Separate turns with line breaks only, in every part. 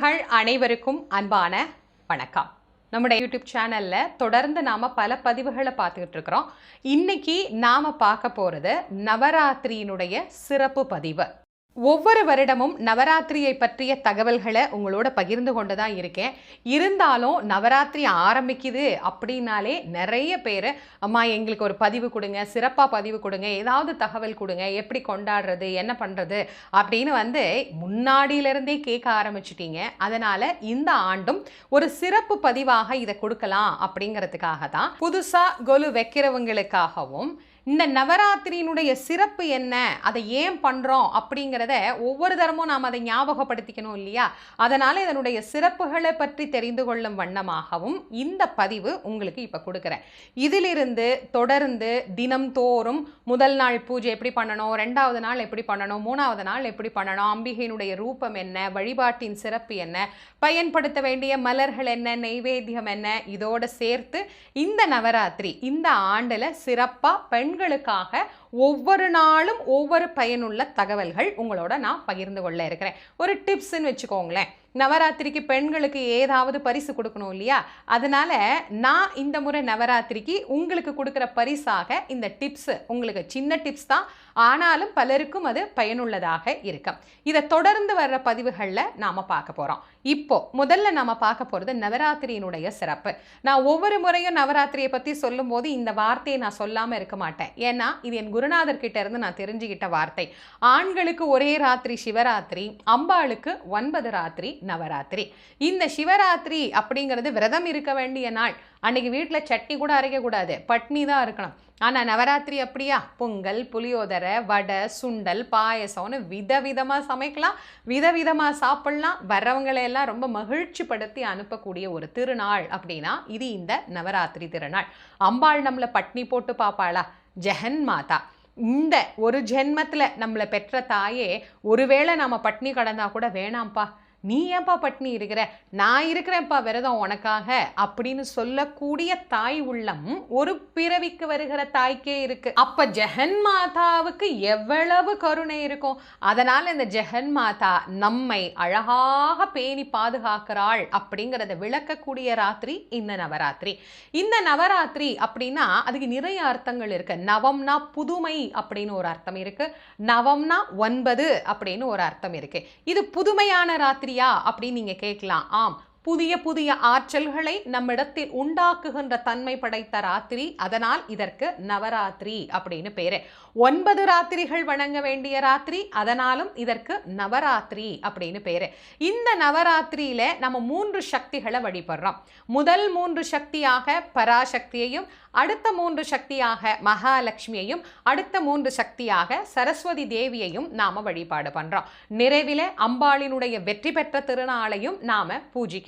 நேயர்கள் அனைவருக்கும் அன்பான வணக்கம். நம்முடைய யூடியூப் சேனல்ல தொடர்ந்து நாம பல பதிவுகளை பார்த்துக்கிட்டு இருக்கிறோம். இன்னைக்கு நாம பார்க்க போறது நவராத்திரியினுடைய சிறப்பு பதிவு. ஒவ்வொரு வருடமும் நவராத்திரியை பற்றிய தகவல்களை உங்களோட பகிர்ந்து கொண்டு தான் இருக்கேன். இருந்தாலும் நவராத்திரி ஆரம்பிக்குது அப்படின்னாலே நிறைய பேர் அம்மா எங்களுக்கு ஒரு பதிவு கொடுங்க சிறப்பாக பதிவு கொடுங்க ஏதாவது தகவல் கொடுங்க எப்படி கொண்டாடுறது என்ன பண்ணுறது அப்படின்னு வந்து முன்னாடியிலிருந்தே கேட்க ஆரம்பிச்சிட்டீங்க. அதனால் இந்த ஆண்டும் ஒரு சிறப்பு பதிவாக இதை கொடுக்கலாம் அப்படிங்கிறதுக்காக தான். புதுசாக கொலு வைக்கிறவங்களுக்காகவும் இந்த நவராத்திரியினுடைய சிறப்பு என்ன? அதை ஏன் பண்ணுறோம் அப்படிங்கிறத ஒவ்வொரு தரமும் நாம் அதை ஞாபகப்படுத்திக்கணும் இல்லையா? அதனால் இதனுடைய சிறப்புகளை பற்றி தெரிந்து கொள்ளும் வண்ணமாகவும் இந்த பதிவு உங்களுக்கு இப்போ கொடுக்குறேன். இதிலிருந்து தொடர்ந்து தினம்தோறும் முதல் நாள் பூஜை எப்படி பண்ணணும்? ரெண்டாவது நாள் எப்படி பண்ணணும்? மூணாவது நாள் எப்படி பண்ணணும்? அம்பிகையினுடைய ரூபம் என்ன? வழிபாட்டின் சிறப்பு என்ன? பயன்படுத்த வேண்டிய மலர்கள் என்ன? நெய்வேத்தியம் என்ன? இதோடு சேர்த்து இந்த நவராத்திரி இந்த ஆண்டில் சிறப்பாக பெண் பெண்களுக்காக ஒவ்வொரு நாளும் ஒவ்வொரு பயனுள்ள தகவல்கள் உங்களோட நான் பகிர்ந்து கொள்ள இருக்கிறேன். ஒரு டிப்ஸ்ன்னு வச்சுக்கோங்களேன். நவராத்திரிக்கு பெண்களுக்கு ஏதாவது பரிசு கொடுக்கணும் இல்லையா? அதனால நான் இந்த முறை நவராத்திரிக்கு உங்களுக்கு கொடுக்குற பரிசாக இந்த டிப்ஸ் உங்களுக்கு சின்ன டிப்ஸ் தான். ஆனாலும் பலருக்கும் அது பயனுள்ளதாக இருக்கும். இதை தொடர்ந்து வர்ற பதிவுகளில் நாம் பார்க்க போகிறோம் இப்போ முதல்ல நம்ம பார்க்க போகிறது நவராத்திரியினுடைய சிறப்பு. நான் ஒவ்வொரு முறையும் நவராத்திரியை பற்றி சொல்லும்போது இந்த வார்த்தையை நான் சொல்லாமல் இருக்க மாட்டேன். ஏன்னா இது என் குருநாதர் கிட்ட இருந்து நான் தெரிஞ்சுக்கிட்ட வார்த்தை. ஆண்களுக்கு ஒரே ராத்திரி சிவராத்திரி அம்பாளுக்கு ஒன்பது ராத்திரி நவராத்திரி. இந்த சிவராத்திரி அப்படிங்கிறது விரதம் இருக்க வேண்டிய நாள். அன்னைக்கு வீட்டில் சட்னி கூட அரைக்கக்கூடாது. பட்னி தான் இருக்கணும். ஆனால் நவராத்திரி அப்படியா? பொங்கல் புளியோதரை வடை சுண்டல் பாயசம்னு விதவிதமாக சமைக்கலாம். விதவிதமாக சாப்பிட்லாம். வர்றவங்களையெல்லாம் ரொம்ப மகிழ்ச்சிப்படுத்தி அனுப்பக்கூடிய ஒரு திருநாள் அப்படின்னா இது இந்த நவராத்திரி திருநாள். அம்பாள் நம்மளை பட்னி போட்டு பார்ப்பாளா? ஜெகன் மாதா. இந்த ஒரு ஜென்மத்தில் நம்மளை பெற்ற தாயே ஒருவேளை நாம் பட்னி கடந்தால் கூட வேணாம்ப்பா. நீ ஏன்பா பட்னி இருக்கிற? நான் இருக்கிறேன்ப்பா விரதம் உனக்காக. அப்படின்னு சொல்லக்கூடிய தாய் உள்ளம் ஒரு பிறவிக்கு வருகிற தாய்க்கே இருக்கு. அப்ப ஜெகன் மாதாவுக்கு எவ்வளவு கருணை இருக்கும். அதனால இந்த ஜெகன் மாதா நம்மை அழகாக பேணி பாதுகாக்கிறாள் அப்படிங்கிறத விளக்கக்கூடிய ராத்திரி இந்த நவராத்திரி. இந்த நவராத்திரி அப்படின்னா அதுக்கு நிறைய அர்த்தங்கள் இருக்கு. நவம்னா புதுமை அப்படின்னு ஒரு அர்த்தம் இருக்கு. நவம்னா ஒன்பது அப்படின்னு ஒரு அர்த்தம் இருக்கு. இது புதுமையான ராத்திரி அப்படியா? அப்படின்னு நீங்க கேட்கலாம். ஆம். புதிய புதிய ஆற்றல்களை நம்மிடத்தில் உண்டாக்குகின்ற தன்மை படைத்த ராத்திரி அதனால் இதற்கு நவராத்திரி அப்படின்னு பேரு. ஒன்பது ராத்திரிகள் வணங்க வேண்டிய ராத்திரி அதனாலும் இதற்கு நவராத்திரி அப்படின்னு பேரு. இந்த நவராத்திரியில நம்ம மூன்று சக்திகளை வழிபடுறோம். முதல் மூன்று சக்தியாக பராசக்தியையும் அடுத்த மூன்று சக்தியாக மகாலட்சுமியையும் அடுத்த மூன்று சக்தியாக சரஸ்வதி தேவியையும் நாம வழிபாடு பண்றோம். நிறைவில அம்பாளினுடைய வெற்றி பெற்ற திருநாளையும் நாம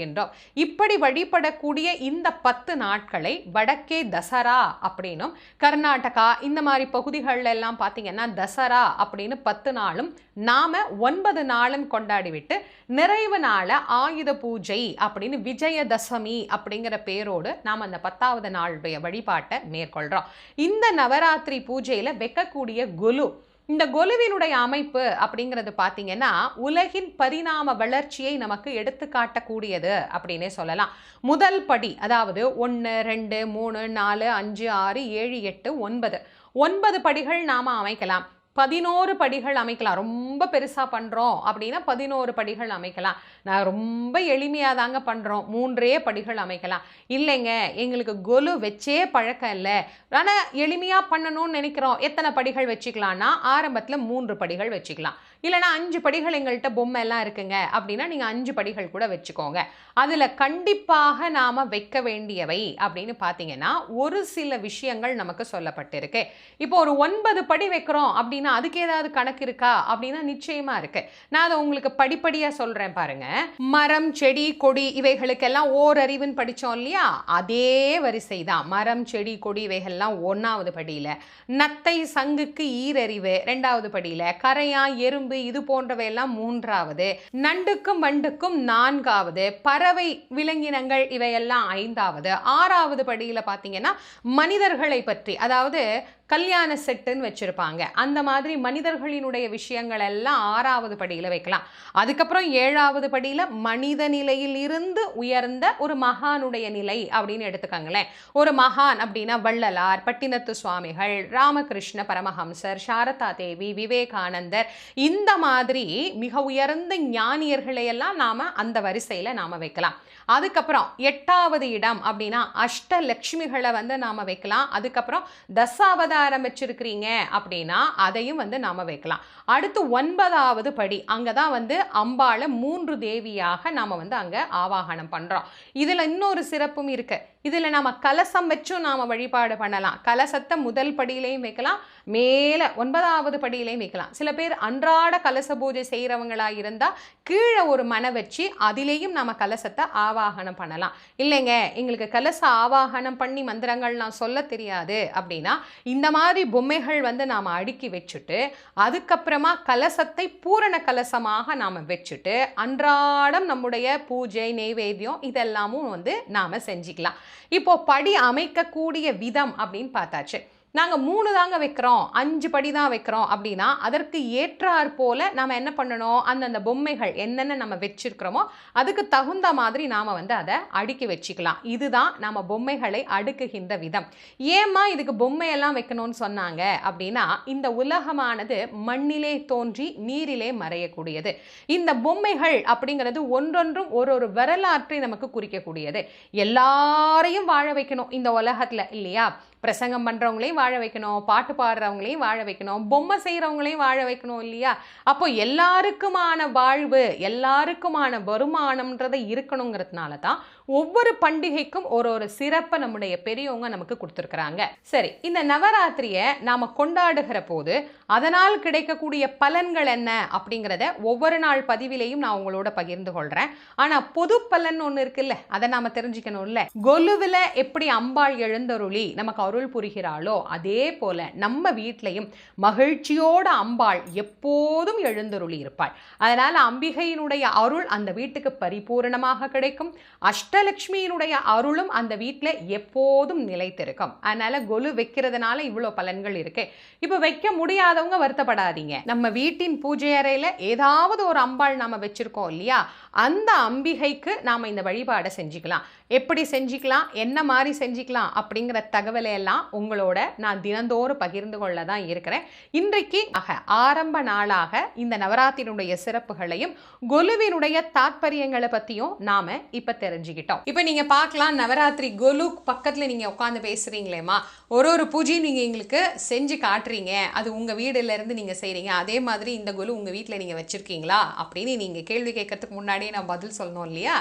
இருக்கின்றோம் இப்படி வழிபடக்கூடிய இந்த பத்து நாட்களை வடக்கே தசரா அப்படின்னும் கர்நாடகா இந்த மாதிரி பகுதிகளில் எல்லாம் பார்த்தீங்கன்னா தசரா அப்படின்னு பத்து நாளும் நாம ஒன்பது நாளும் கொண்டாடிவிட்டு நிறைவு நாள ஆயுத பூஜை அப்படின்னு விஜயதசமி அப்படிங்கிற பேரோடு நாம் அந்த பத்தாவது நாளுடைய வழிபாட்டை மேற்கொள்கிறோம் இந்த நவராத்திரி பூஜையில் வைக்கக்கூடிய குலு இந்த கொலுவினுடைய அமைப்பு அப்படிங்கிறது பார்த்தீங்கன்னா உலகின் பரிணாம வளர்ச்சியை நமக்கு எடுத்து காட்டக்கூடியது அப்படின்னே சொல்லலாம். முதல் படி அதாவது ஒன்று ரெண்டு மூணு நாலு அஞ்சு ஆறு ஏழு எட்டு ஒன்பது. ஒன்பது படிகள் நாம் அமைக்கலாம். பதினோரு படிகள் அமைக்கலாம். ரொம்ப பெருசாக பண்ணுறோம் அப்படின்னா பதினோரு படிகள் அமைக்கலாம். நான் ரொம்ப எளிமையாக தாங்க பண்ணுறோம் மூன்றே படிகள் அமைக்கலாம். இல்லைங்க எங்களுக்கு கொலு வச்சே பழக்கம் இல்லை. ஆனால் எளிமையாக பண்ணணும்னு நினைக்கிறோம். எத்தனை படிகள் வச்சுக்கலாம்னா ஆரம்பத்தில் மூன்று படிகள் வச்சுக்கலாம். இல்லைனா அஞ்சு படிகள் எங்கள்கிட்ட பொம்மை எல்லாம் இருக்குங்க. அப்படின்னா நீங்கள் அஞ்சு படிகள் கூட வச்சுக்கோங்க. அதில் கண்டிப்பாக நாம் வைக்க வேண்டியவை அப்படின்னு பார்த்தீங்கன்னா ஒரு சில விஷயங்கள் நமக்கு சொல்லப்பட்டிருக்கு. இப்போ ஒரு ஒன்பது படி வைக்கிறோம் அப்படின்னா அதுக்கு ஏதாவது கணக்கு இருக்கா? அப்படின்னா நிச்சயமாக இருக்கு. நான் அதை உங்களுக்கு படிப்படியாக சொல்கிறேன் பாருங்க. மரம் செடி கொடி இவைகளுக்கெல்லாம் ஓரறிவுன்னு படித்தோம் இல்லையா? அதே வரிசை தான் மரம் செடி கொடி இவைகள்லாம் ஒன்றாவது படியில். நத்தை சங்குக்கு ஈரறிவு ரெண்டாவது படியில். கரையா எறும்பு இது போன்றவையெல்லாம் மூன்றாவது. நண்டுக்கும் வண்டுக்கும் நான்காவது. பறவை விலங்கினங்கள் இவையெல்லாம் ஐந்தாவது. ஆறாவது படியில் பார்த்தீங்கன்னா மனிதர்களை பற்றி அதாவது கல்யாண செட்டுன்னு வச்சுருப்பாங்க. அந்த மாதிரி மனிதர்களினுடைய விஷயங்கள் எல்லாம் ஆறாவது படியில் வைக்கலாம். அதுக்கப்புறம் ஏழாவது படியில் மனித நிலையில் இருந்து உயர்ந்த ஒரு மகானுடைய நிலை அப்படின்னு எடுத்துக்கோங்களேன். ஒரு மகான் அப்படின்னா வள்ளலார் பட்டினத்து சுவாமிகள் ராமகிருஷ்ண பரமஹம்சர் சாரதா தேவி விவேகானந்தர். இந்த மாதிரி மிக உயர்ந்த ஞானியர்களை எல்லாம் நாம் அந்த வரிசையில் நாம் வைக்கலாம். அதுக்கப்புறம் எட்டாவது இடம் அப்படின்னா அஷ்டலக்ஷ்மிகளை வந்து நாம் வைக்கலாம். அதுக்கப்புறம் தசாவதாரம் ஆரம்பிச்சிருக்கிறீங்க அப்படின்னா அதையும் வந்து நாம வைக்கலாம். அடுத்து ஒன்பதாவது படி அங்கே தான் வந்து அம்பாளை மூன்று தேவியாக நாம வந்து அங்கே ஆவாகனம் பண்றோம். இதுல இன்னொரு சிறப்பும் இருக்கு. இதில் நாம் கலசம் வச்சும் நாம் வழிபாடு பண்ணலாம். கலசத்தை முதல் படியிலையும் வைக்கலாம். மேலே ஒன்பதாவது படியிலையும் வைக்கலாம். சில பேர் அன்றாட கலச பூஜை செய்கிறவங்களாக இருந்தால் கீழே ஒரு மனை வச்சு அதிலேயும் நம்ம கலசத்தை ஆவாகனம் பண்ணலாம். இல்லைங்க எங்களுக்கு கலச ஆவாகனம் பண்ணி மந்திரங்கள்லாம் சொல்ல தெரியாது அப்படின்னா இந்த மாதிரி பொம்மைகள் வந்து நாம் அடுக்கி வச்சுட்டு அதுக்கப்புறமா கலசத்தை பூரண கலசமாக நாம் வச்சுட்டு அன்றாடம் நம்முடைய பூஜை நெய்வேத்தியம் இதெல்லாமும் வந்து நாம் செஞ்சுக்கலாம். இப்போ படி அமைக்கக்கூடிய விதம் அப்படின்னு பார்த்தாச்சு. நாங்கள் மூணு தாங்க வைக்கிறோம். அஞ்சு படி தான் வைக்கிறோம். அப்படின்னா அதற்கு ஏற்றாற் போல் நாம் என்ன பண்ணணும்? அந்தந்த பொம்மைகள் என்னென்ன நம்ம வச்சிருக்கிறோமோ அதுக்கு தகுந்த மாதிரி நாம் வந்து அதை அடுக்கி வச்சுக்கலாம். இதுதான் நம்ம பொம்மைகளை அடுக்குகின்ற விதம். ஏம்மா இதுக்கு பொம்மையெல்லாம் வைக்கணும்னு சொன்னாங்க? அப்படின்னா இந்த உலகமானது மண்ணிலே தோன்றி நீரிலே மறையக்கூடியது. இந்த பொம்மைகள் அப்படிங்கிறது ஒன்றொன்றும் ஒரு ஒரு வரலாற்றை நமக்கு குறிக்கக்கூடியது. எல்லாரையும் வாழ வைக்கணும் இந்த உலகத்தில் இல்லையா? பிரசங்கம் பண்ணுறவங்களையும் வாழ வைக்கணும் பாட்டு பாடுறவங்களையும் வாழ வைக்கணும் பொம்மை செய்கிறவங்களையும் வாழ வைக்கணும் இல்லையா? அப்போ எல்லாருக்குமான வாழ்வு எல்லாருக்குமான வருமானம்ன்றதை இருக்கணுங்கிறதுனால தான் ஒவ்வொரு பண்டிகைக்கும் ஒரு ஒரு சிறப்பை நம்முடைய பெரியவங்க நமக்கு கொடுத்துருக்குறாங்க. சரி இந்த நவராத்திரியை நாம் கொண்டாடுகிற போது அதனால் கிடைக்கக்கூடிய பலன்கள் என்ன அப்படிங்கிறத ஒவ்வொரு நாள் பதிவிலையும் நான் உங்களோட பகிர்ந்து கொள்கிறேன் ஆனால் பொது பலன் ஒன்று இருக்குல்ல அதை நாம் தெரிஞ்சுக்கணும்ல. கொலுவில் எப்படி அம்பாள் எழுந்தருளி நமக்கு அருள் புரிகிறாளோ அதே போல நம்ம வீட்லையும் மகிழ்ச்சியோட அம்பாள் எப்போதும் எழுந்தருளி இருப்பாள். அதனால அம்பிகையினுடைய அருள் அந்த வீட்டுக்கு பரிபூரணமாக கிடைக்கும். அஷ்ட அஷ்டலக்ஷ்மியினுடைய அருளும் அந்த வீட்டில் எப்போதும் நிலைத்திருக்கும். அதனால கொலு வைக்கிறதுனால இவ்வளோ பலன்கள் இருக்கு. இப்போ வைக்க முடியாதவங்க வருத்தப்படாதீங்க. நம்ம வீட்டின் பூஜை அறையில் ஏதாவது ஒரு அம்பாள் நாம வச்சிருக்கோம் இல்லையா? அந்த அம்பிகைக்கு நாம இந்த வழிபாடை செஞ்சுக்கலாம். எப்படி செஞ்சுக்கலாம் என்ன மாதிரி செஞ்சுக்கலாம் அப்படிங்கிற தகவலை எல்லாம் உங்களோட நான் தினந்தோறும் பகிர்ந்து கொள்ள தான் இருக்கிறேன். இன்றைக்கு ஆக ஆரம்ப நாளாக இந்த நவராத்திரியினுடைய சிறப்புகளையும் கொலுவினுடைய தாத்பரியங்களை பற்றியும் நாம் இப்போ தெரிஞ்சுக்கிட்டோம். இப்போ நீங்கள் பார்க்கலாம் நவராத்திரி கொலு பக்கத்தில் நீங்கள் உட்காந்து பேசுகிறீங்களேம்மா ஒரு ஒரு பூஜையும் நீங்கள் எங்களுக்கு செஞ்சு காட்டுறீங்க. அது உங்கள் வீடுலேருந்து நீங்கள் செய்கிறீங்க அதே மாதிரி இந்த கொலு உங்கள் வீட்டில் நீங்கள் வச்சுருக்கீங்களா அப்படின்னு நீங்கள் கேள்வி கேட்கறதுக்கு முன்னாடியே நான் பதில் சொல்லணும் இல்லையா?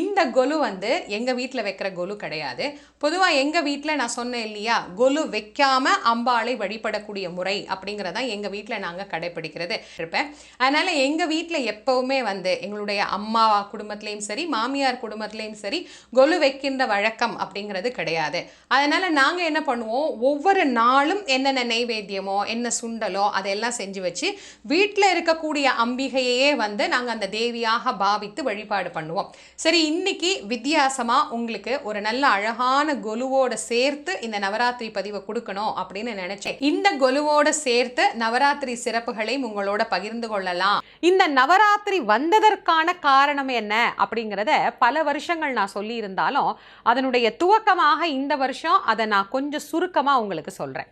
இந்த கொலு வந்து எங்கள் வீட்டில் வைக்கிற கொலு கிடையாது. பொதுவாக எங்கள் வீட்டில் நான் சொன்னேன் இல்லையா? கொலு வைக்காம அம்பாளை வழிபடக்கூடிய முறை அப்படிங்கிறதான் எங்கள் வீட்டில் நாங்கள் கடைப்பிடிக்கிறது இருப்பேன். அதனால் எங்கள் வீட்டில் எப்போவுமே வந்து எங்களுடைய அம்மா குடும்பத்துலேயும் சரி மாமியார் குடும்பத்துலேயும் சரி கொலு வைக்கின்ற வழக்கம் அப்படிங்கிறது கிடையாது. அதனால் நாங்கள் என்ன பண்ணுவோம்? ஒவ்வொரு நாளும் என்னென்ன நெய்வேத்தியமோ என்ன சுண்டலோ அதெல்லாம் செஞ்சு வச்சு வீட்டில் இருக்கக்கூடிய அம்பிகையே வந்து நாங்கள் அந்த தேவியாக பாவித்து வழிபாடு பண்ணுவோம். சரி இன்னைக்கு வித்தியாசமாக உங்களுக்கு ஒரு நல்ல அழகான கொலுவோட சேர்த்து இந்த நவராத்திரி பதிவை கொடுக்கணும் அப்படின்னு நினைச்சேன். இந்த கொலுவோட சேர்த்து நவராத்திரி சிறப்புகளையும் உங்களோட பகிர்ந்து கொள்ளலாம். இந்த நவராத்திரி வந்ததற்கான காரணம் என்ன அப்படிங்கிறத பல வருஷங்கள் நான் சொல்லி இருந்தாலும் அதனுடைய துவக்கமாக இந்த வருஷம் அதை நான் கொஞ்சம் சுருக்கமா உங்களுக்கு சொல்றேன்.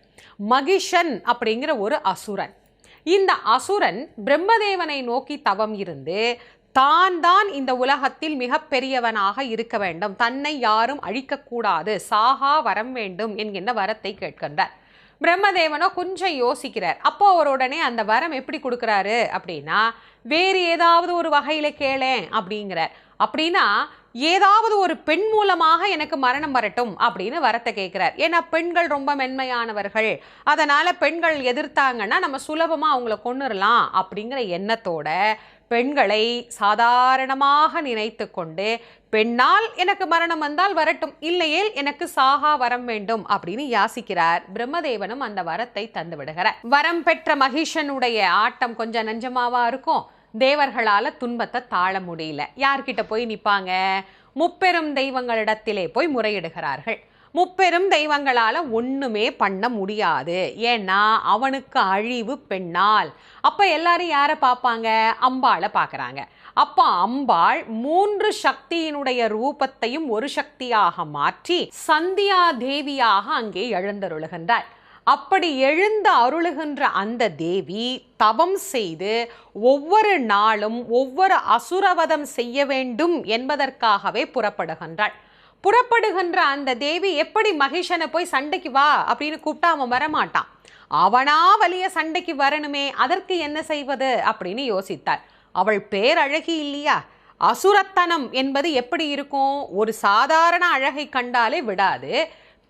மகிஷன் அப்படிங்கிற ஒரு அசுரன். இந்த அசுரன் பிரம்மதேவனை நோக்கி தவம் இருந்து தான் தான் இந்த உலகத்தில் மிகப்பெரியவனாக இருக்க வேண்டும். தன்னை யாரும் அழிக்கக்கூடாது. சாகா வரம் வேண்டும் என்கின்ற வரத்தை கேட்கின்றார். பிரம்மதேவனோ கொஞ்சம் யோசிக்கிறார். அப்போ அவர் உடனே அந்த வரம் எப்படி கொடுக்குறாரு அப்படின்னா வேறு ஏதாவது ஒரு வகையில் கேளேன் அப்படிங்கிறார். அப்படின்னா ஏதாவது ஒரு பெண் மூலமாக எனக்கு மரணம் வரட்டும் அப்படின்னு வரத்தை கேட்குறார். ஏன்னா பெண்கள் ரொம்ப மென்மையானவர்கள். அதனால் பெண்கள் எதிர்த்தாங்கன்னா நம்ம சுலபமாக அவங்கள கொன்னுடலாம் அப்படிங்கிற எண்ணத்தோட பெண்களை சாதாரணமாக நினைத்து கொண்டு பெண்ணால் எனக்கு மரணம் வந்தால் வரட்டும். இல்லையேல் எனக்கு சாகா வரம் வேண்டும். அப்படின்னு யாசிக்கிறார். பிரம்மதேவனும் அந்த வரத்தை தந்து விடுகிறார் வரம் பெற்ற மகிஷனுடைய ஆட்டம் கொஞ்சம் நஞ்சமாவா இருக்கும்? தேவர்களால் துன்பத்தை தாழ முடியல. யார்கிட்ட போய் நிற்பாங்க முப்பெரும் தெய்வங்களிடத்திலே போய் முறையிடுகிறார்கள். முப்பெரும் தெய்வங்களால் ஒன்றுமே பண்ண முடியாது. ஏன்னா அவனுக்கு அழிவு பெண்ணால். அப்போ எல்லாரும் யாரை பார்ப்பாங்க? அம்பாளை பார்க்குறாங்க. அப்போ அம்பாள் மூன்று சக்தியினுடைய ரூபத்தையும் ஒரு சக்தியாக மாற்றி சந்தியா தேவியாக அங்கே எழுந்தருளுகின்றாள். அப்படி எழுந்து அருளுகின்ற அந்த தேவி தவம் செய்து ஒவ்வொரு நாளும் ஒவ்வொரு அசுரவதம் செய்ய வேண்டும் என்பதற்காகவே புறப்படுகின்றாள். புறப்படுகின்ற அந்த தேவி எப்படி மகிஷனை போய் சண்டைக்கு வா அப்படின்னு கூப்பிட்டா அவன் வரமாட்டான். அவனா வலிய சண்டைக்கு வரணுமே அதற்கு என்ன செய்வது அப்படின்னு யோசித்தாள். அவள் பேரழகி இல்லையா? அசுரத்தனம் என்பது எப்படி இருக்கும்? ஒரு சாதாரண அழகை கண்டாலே விடாது.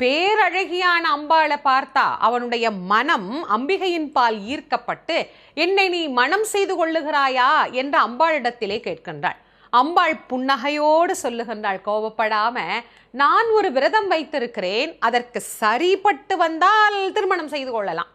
பேரழகியான அம்பாளை பார்த்தா அவனுடைய மனம் அம்பிகையின் பால் ஈர்க்கப்பட்டு என்னை நீ மனம் செய்து கொள்ளுகிறாயா? என்று அம்பாளிடத்திலே கேட்கின்றாள். அம்பாள் புன்னகையோடு சொல்லுகின்றாள் கோபப்படாம நான் ஒரு விரதம் வைத்திருக்கிறேன் அதற்கு சரிப்பட்டு வந்தால் திருமணம் செய்து கொள்ளலாம்.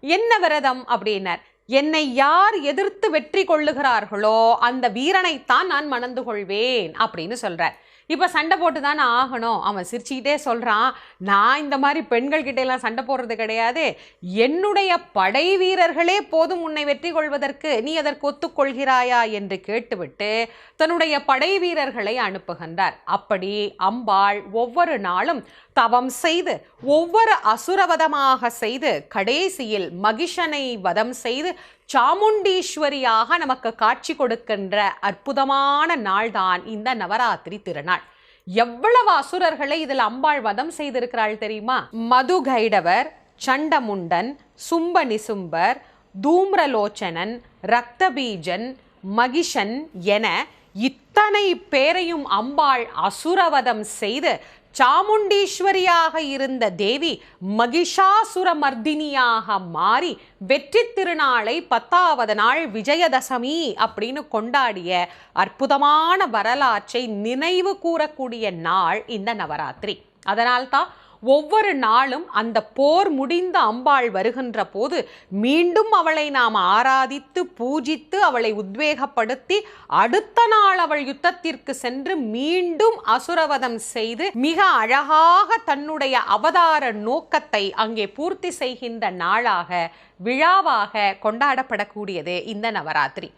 என்ன விரதம்? அப்படின்னர். என்னை யார் எதிர்த்து வெற்றி கொள்ளுகிறார்களோ அந்த வீரனைத்தான் நான் மணந்து கொள்வேன் அப்படின்னு சொல்றார். இப்போ சண்டை போட்டு தானே ஆகணும். அவன் சிரிச்சுக்கிட்டே சொல்கிறான் நான் இந்த மாதிரி பெண்கள் எல்லாம் சண்டை போடுறது கிடையாது. என்னுடைய படை வீரர்களே போதும் உன்னை வெற்றி கொள்வதற்கு நீ அதற்கு ஒத்துக்கொள்கிறாயா? என்று கேட்டுவிட்டு தன்னுடைய படை வீரர்களை அனுப்புகின்றார். அப்படி அம்பாள் ஒவ்வொரு நாளும் தவம் செய்து ஒவ்வொரு அசுரவதமாக செய்து கடைசியில் மகிஷனை வதம் செய்து சாமுண்டீஸ்வரியாக நமக்கு காட்சி கொடுக்கின்ற அற்புதமான நாள்தான் இந்த நவராத்திரி திருநாள். எவ்வளவு அசுரர்களை இதில் அம்பாள் வதம் செய்திருக்கிறாள் தெரியுமா? மது கைடவர் சண்டமுண்டன் சும்ப நிசும்பர் தூம்ரலோச்சனன் ரத்தபீஜன் மகிஷன் என இத்தனை பேரையும் அம்பாள் அசுரவதம் செய்து சாமுண்டீஸ்வரியாக இருந்த தேவி மகிஷாசுரமர்தினியாக மாறி வெற்றி திருநாளை பத்தாவது நாள் விஜயதசமி அப்படின்னு கொண்டாடிய அற்புதமான வரலாற்றை நினைவு கூறக்கூடிய நாள் இந்த நவராத்திரி. அதனால்தான் ஒவ்வொரு நாளும் அந்த போர் முடிந்த அம்பாள் வருகின்ற போது மீண்டும் அவளை நாம் ஆராதித்து பூஜித்து அவளை உத்வேகப்படுத்தி அடுத்த நாள் அவள் யுத்தத்திற்கு சென்று மீண்டும் அசுரவதம் செய்து மிக அழகாக தன்னுடைய அவதார நோக்கத்தை அங்கே பூர்த்தி செய்கின்ற நாளாக விழாவாக கொண்டாடப்படக்கூடியது இந்த நவராத்திரி.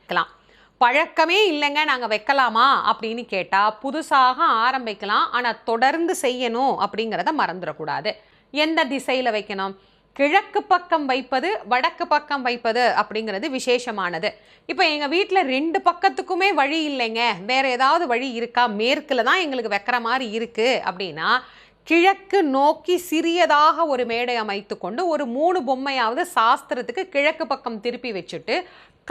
பழக்கமே இல்லைங்க நாங்கள் வைக்கலாமா? அப்படின்னு கேட்டால் புதுசாக ஆரம்பிக்கலாம் ஆனால் தொடர்ந்து செய்யணும் அப்படிங்கிறத மறந்துடக்கூடாது. எந்த திசையில் வைக்கணும்? கிழக்கு பக்கம் வைப்பது வடக்கு பக்கம் வைப்பது அப்படிங்கிறது விசேஷமானது. இப்போ எங்கள் வீட்டில் ரெண்டு பக்கத்துக்குமே வழி இல்லைங்க. வேறு ஏதாவது வழி இருக்கா? மேற்கில் தான் எங்களுக்கு வைக்கிற மாதிரி இருக்குது அப்படின்னா கிழக்கு நோக்கி சிறியதாக ஒரு மேடை அமைத்து கொண்டு ஒரு மூணு பொம்மையாவது சாஸ்திரத்துக்கு கிழக்கு பக்கம் திருப்பி வச்சுட்டு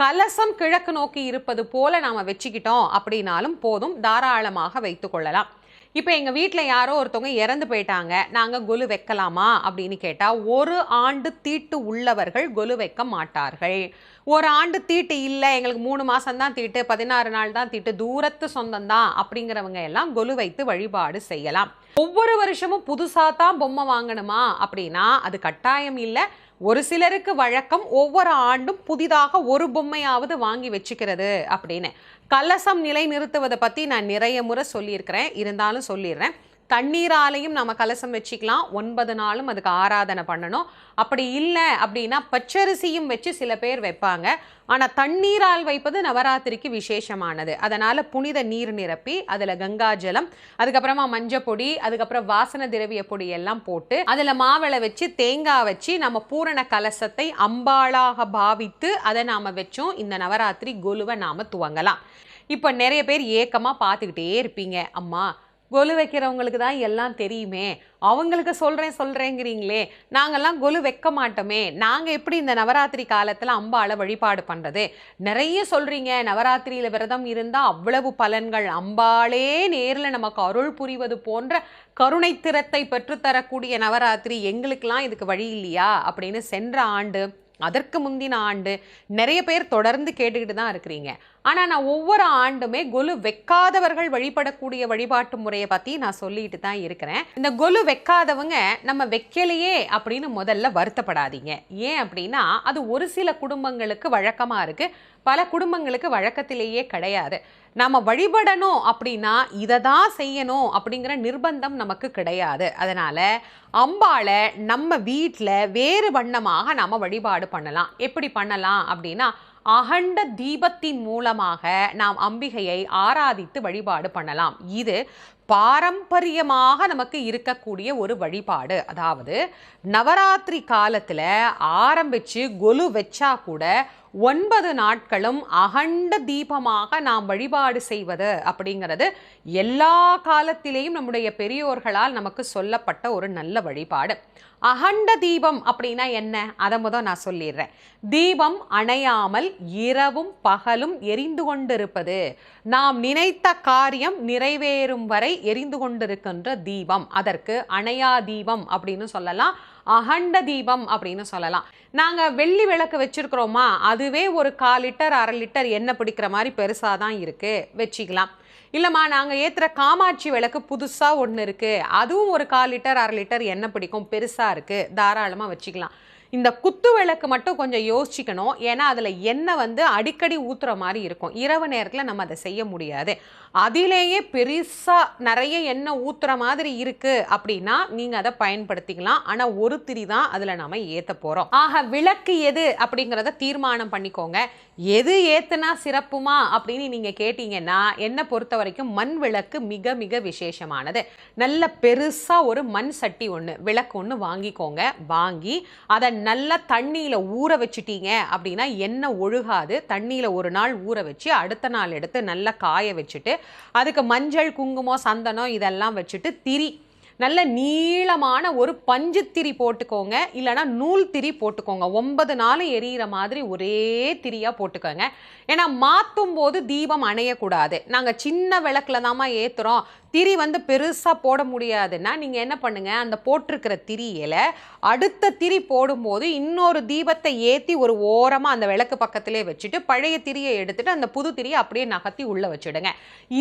கலசம் கிழக்கு நோக்கி இருப்பது போல நாம் வச்சுக்கிட்டோம் அப்படின்னாலும் போதும் தாராளமாக வைத்து கொள்ளலாம். இப்போ எங்கள் வீட்டில் யாரோ ஒருத்தவங்க இறந்து போயிட்டாங்க நாங்கள் கொலு வைக்கலாமா அப்படின்னு கேட்டால் ஒரு ஆண்டு தீட்டு உள்ளவர்கள் கொலு வைக்க மாட்டார்கள். ஒரு ஆண்டு தீட்டு இல்லை எங்களுக்கு மூணு மாதம்தான் தீட்டு பதினாறு நாள் தான் தீட்டு தூரத்து சொந்தம் தான் அப்படிங்கிறவங்க எல்லாம் கொலு வைத்து வழிபாடு செய்யலாம். ஒவ்வொரு வருஷமும் புதுசாக தான் பொம்மை வாங்கணுமா அப்படின்னா அது கட்டாயம் இல்லை. ஒரு சிலருக்கு வழக்கம் ஒவ்வொரு ஆண்டும் புதிதாக ஒரு பொம்மையாவது வாங்கி வச்சுக்கிறது அப்படின்னு. கலசம் நிலை நிறுத்துவதை பற்றி நான் நிறைய முறை சொல்லியிருக்கிறேன். இருந்தாலும் சொல்லிடுறேன். தண்ணீராலையும் நம்ம கலசம் வச்சுக்கலாம். ஒன்பது நாளும் அதுக்கு ஆராதனை பண்ணணும். அப்படி இல்லை அப்படின்னா பச்சரிசியும் வச்சு சில பேர் வைப்பாங்க. ஆனால் தண்ணீரால் வைப்பது நவராத்திரிக்கு விசேஷமானது. அதனால் புனித நீர் நிரப்பி அதில் கங்கா ஜலம் அதுக்கப்புறமா மஞ்சள் பொடி அதுக்கப்புறம் வாசன திரவிய பொடி எல்லாம் போட்டு அதில் மாவளை வச்சு தேங்காய் வச்சு நம்ம பூரண கலசத்தை அம்பாளாக பாவித்து அதை நாம் வச்சோம் இந்த நவராத்திரி கொலுவை நாம் துவங்கலாம். இப்போ நிறைய பேர் ஏக்கமாக பார்த்துக்கிட்டே இருப்பீங்க. அம்மா கொலு வைக்கிறவங்களுக்கு தான் எல்லாம் தெரியுமே. அவங்களுக்கு சொல்கிறேன் சொல்கிறேங்கிறீங்களே நாங்கள்லாம் கொலு வைக்க மாட்டோமே. நாங்கள் எப்படி இந்த நவராத்திரி காலத்தில் அம்பாளை வழிபாடு பண்ணுறது நிறைய சொல்கிறீங்க நவராத்திரியில் விரதம் இருந்தால் அவ்வளவு பலன்கள். அம்பாளே நேரில் நமக்கு அருள் புரிவது போன்ற கருணை திறத்தை பெற்றுத்தரக்கூடிய நவராத்திரி எங்களுக்கெல்லாம் இதுக்கு வழி இல்லையா? அப்படின்னு சென்ற ஆண்டு அதற்கு முந்தின ஆண்டு நிறைய பேர் தொடர்ந்து கேட்டுக்கிட்டு தான் இருக்கிறீங்க. ஆனால் நான் ஒவ்வொரு ஆண்டுமே கொலு வைக்காதவர்கள் வழிபடக்கூடிய வழிபாட்டு முறையை பற்றி நான் சொல்லிட்டு தான் இருக்கிறேன். இந்த கொலு வைக்காதவங்க நம்ம வைக்கலையே அப்படின்னு முதல்ல வருத்தப்படாதீங்க. ஏன் அப்படின்னா அது ஒரு சில குடும்பங்களுக்கு வழக்கமாக இருக்குது பல குடும்பங்களுக்கு வழக்கத்திலேயே கிடையாது. நம்ம வழிபடணும் அப்படின்னா இதை தான் செய்யணும் அப்படிங்கிற நிர்பந்தம் நமக்கு கிடையாது. அதனால் அம்பாளை நம்ம வீட்டில் வேறு வண்ணமாக நம்ம வழிபாடு பண்ணலாம். எப்படி பண்ணலாம் அப்படின்னா அகண்ட தீபத்தின் மூலமாக நாம் அம்பிகையை ஆராதித்து வழிபாடு பண்ணலாம். இது பாரம்பரியமாக நமக்கு இருக்கக்கூடிய ஒரு வழிபாடு. அதாவது நவராத்திரி காலத்தில் ஆரம்பித்து கொலு வச்சா கூட ஒன்பது நாட்களும் அகண்ட தீபமாக நாம் வழிபாடு செய்வது அப்படிங்கிறது எல்லா காலத்திலேயும் நம்முடைய பெரியோர்களால் நமக்கு சொல்லப்பட்ட ஒரு நல்ல வழிபாடு. அகண்ட தீபம் அப்படின்னா என்ன? அதை முதல் நான் சொல்லிடுறேன். தீபம் அணையாமல் இரவும் பகலும் எரிந்து கொண்டிருப்பது. நாம் நினைத்த காரியம் நிறைவேறும் வரை எரிந்து கொண்டிருக்கின்ற தீபம். அதற்கு அணையா தீபம் அப்படின்னு சொல்லலாம். அகண்ட தீபம் அப்படின்னு சொல்லலாம். நாங்கள் வெள்ளி விளக்கு வச்சுருக்கிறோமா? அதுவே ஒரு கால் லிட்டர் அரை லிட்டர் எண்ணெய் பிடிக்கிற மாதிரி பெருசாக தான் இருக்குது வச்சுக்கலாம். இல்லைம்மா நாங்கள் ஏற்றுற காமாட்சி விளக்கு புதுசாக ஒன்று இருக்குது அதுவும் ஒரு கால் லிட்டர் அரை லிட்டர் எண்ணெய் பிடிக்கும். பெருசாக இருக்குது தாராளமாக வச்சுக்கலாம். இந்த குத்து விளக்கு மட்டும் கொஞ்சம் யோசிச்சுக்கணும். ஏன்னா அதில் எண்ணெய் வந்து அடிக்கடி ஊற்றுற மாதிரி இருக்கும். இரவு நேரத்தில் நம்ம அதை செய்ய முடியாது. அதிலேயே பெருசாக நிறைய எண்ணெய் ஊற்றுற மாதிரி இருக்குது அப்படின்னா நீங்கள் அதை பயன்படுத்திக்கலாம். ஆனால் ஒரு திரி தான் அதில் நம்ம ஏற்ற போகிறோம் ஆக விளக்கு எது அப்படிங்கிறத தீர்மானம் பண்ணிக்கோங்க. எது ஏற்றுனா சிறப்புமா அப்படின்னு நீங்கள் கேட்டீங்கன்னா என்னை பொறுத்த வரைக்கும் மண் விளக்கு மிக மிக விசேஷமானது. நல்ல பெருசாக ஒரு மண் சட்டி ஒன்று விளக்கு ஒன்று வாங்கிக்கோங்க. வாங்கி அதை நல்லா தண்ணியில் ஊற வச்சுட்டீங்க அப்படின்னா எண்ணெய் ஒழுகாது. தண்ணியில் ஒரு நாள் ஊற வச்சு அடுத்த நாள் எடுத்து நல்லா காய வச்சுட்டு அதுக்கு மஞ்சள் குங்குமம் சந்தனம் இதெல்லாம் வச்சுட்டு திரி. நல்ல நீளமான ஒரு பஞ்சு திரி போட்டுக்கோங்க. இல்லைனா நூல் திரி போட்டுக்கோங்க. ஒன்பது நாள் எரியிற மாதிரி ஒரே திரியாக போட்டுக்கோங்க. ஏன்னா மாற்றும் போது தீபம் அணையக்கூடாது. நாங்கள் சின்ன விளக்கில் தாம்மா ஏற்றுறோம் திரி வந்து பெருசாக போட முடியாதுன்னா நீங்கள் என்ன பண்ணுங்கள் அந்த போட்டிருக்கிற திரியில் அடுத்த திரி போடும்போது இன்னொரு தீபத்தை ஏற்றி ஒரு ஓரமாக அந்த விளக்கு பக்கத்திலே வச்சுட்டு பழைய திரியை எடுத்துட்டு அந்த புது திரியை அப்படியே நகர்த்தி உள்ளே வச்சுடுங்க.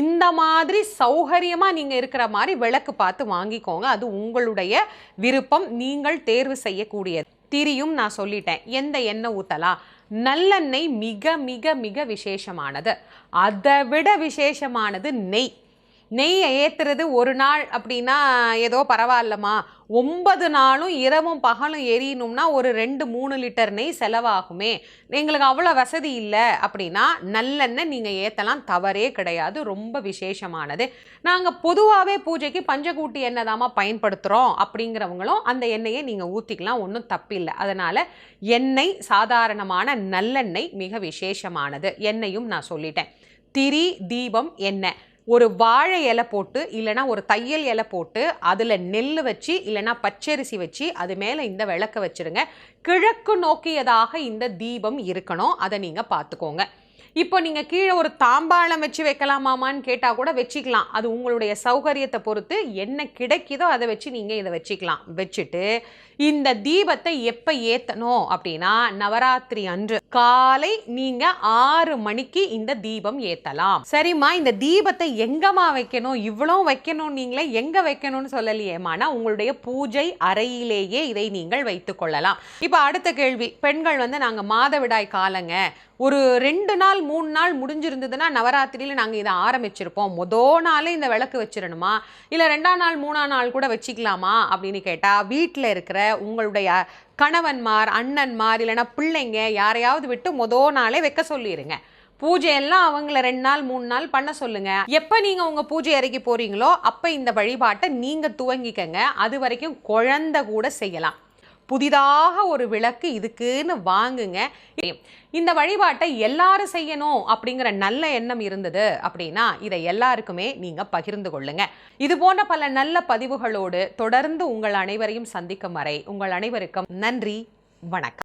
இந்த மாதிரி சௌகரியமாக நீங்கள் இருக்கிற மாதிரி விளக்கு பார்த்து வாங்கிக்கோங்க. அது உங்களுடைய விருப்பம். நீங்கள் தேர்வு செய்யக்கூடியது. திரியும் நான் சொல்லிட்டேன். எந்த எண்ணெய் ஊற்றலாம் நல்லெண்ணெய் மிக மிக மிக விசேஷமானது. அதை விட விசேஷமானது நெய். நெய்யை ஏற்றுறது ஒரு நாள் அப்படின்னா ஏதோ பரவாயில்லம்மா. ஒன்பது நாளும் இரவும் பகலும் எரியணும்னா ஒரு ரெண்டு மூணு லிட்டர் நெய் செலவாகுமே. எங்களுக்கு அவ்வளோ வசதி இல்லை அப்படின்னா நல்லெண்ணெய் நீங்கள் ஏற்றலாம் தவறே கிடையாது. ரொம்ப விசேஷமானது. நாங்கள் பொதுவாகவே பூஜைக்கு பஞ்சகூட்டி எண்ணெய் தாமா பயன்படுத்துகிறோம் அப்படிங்கிறவங்களும் அந்த எண்ணெயை நீங்கள் ஊற்றிக்கலாம் ஒன்றும் தப்பில்லை. அதனால் எண்ணெய் சாதாரணமான நல்லெண்ணெய் மிக விசேஷமானது. எண்ணெயும் நான் சொல்லிட்டேன். திரி தீபம் எண்ணெய். ஒரு வாழை இலை போட்டு இல்லைனா ஒரு தையல் இலை போட்டு அதில் நெல் வச்சு இல்லைனா பச்சரிசி வச்சு அது மேலே இந்த விளக்க வச்சுருங்க. கிழக்கு நோக்கியதாக இந்த தீபம் இருக்கணும். அதை நீங்கள் பார்த்துக்கோங்க. இப்போ நீங்கள் கீழே ஒரு தாம்பாளம் வச்சு வைக்கலாமாமான்னு கேட்டால் கூட வச்சுக்கலாம். அது உங்களுடைய சௌகரியத்தை பொறுத்து என்ன கிடைக்குதோ அதை வச்சு நீங்கள் இதை வச்சுக்கலாம். வச்சுட்டு இந்த தீபத்தை எப்போ ஏற்றணும் அப்படின்னா நவராத்திரி அன்று காலை நீங்கள் ஆறு மணிக்கு இந்த தீபம் ஏற்றலாம் சரிம்மா இந்த தீபத்தை எங்கம்மா வைக்கணும்? இவ்வளோ வைக்கணும் நீங்களே எங்கே வைக்கணும்னு சொல்லலையேமானா உங்களுடைய பூஜை அறையிலேயே இதை நீங்கள் வைத்துக்கொள்ளலாம் இப்போ அடுத்த கேள்வி பெண்கள் வந்து நாங்கள் மாதவிடாய் காலங்க ஒரு ரெண்டு நாள் மூணு நாள் முடிஞ்சிருந்ததுன்னா நவராத்திரியில் நாங்கள் இதை ஆரம்பிச்சிருப்போம். மொதல் நாளே இந்த விளக்கு வச்சிடணுமா? இல்லை ரெண்டாம் நாள் மூணாம் நாள் கூட வச்சுக்கலாமா? அப்படின்னு கேட்டால் வீட்டில் இருக்கிற உங்களுடைய கணவன்மார் அண்ணன்மார் இல்லைன்னா பிள்ளைங்க யாரையாவது விட்டு மொதல் நாளே வைக்க சொல்லிடுங்க பூஜையெல்லாம் அவங்கள ரெண்டு நாள் மூணு நாள் பண்ண சொல்லுங்க. எப்போ நீங்கள் உங்கள் பூஜை அறைக்கு போகிறீங்களோ அப்போ இந்த வழிபாட்டை நீங்கள் துவங்கிக்கங்க. அது வரைக்கும் குழந்தை கூட செய்யலாம். புதிதாக ஒரு விளக்கு இதுக்குன்னு வாங்குங்க. இந்த வழிபாட்டை எல்லாரும் செய்யணும் அப்படிங்கிற நல்ல எண்ணம் இருந்தது அப்படின்னா இதை எல்லாருக்குமே நீங்க பகிர்ந்து கொள்ளுங்க. இது போன்ற பல நல்ல பதிவுகளோடு தொடர்ந்து உங்கள் அனைவரையும் சந்திக்கும் வரை உங்கள் அனைவருக்கும் நன்றி வணக்கம்.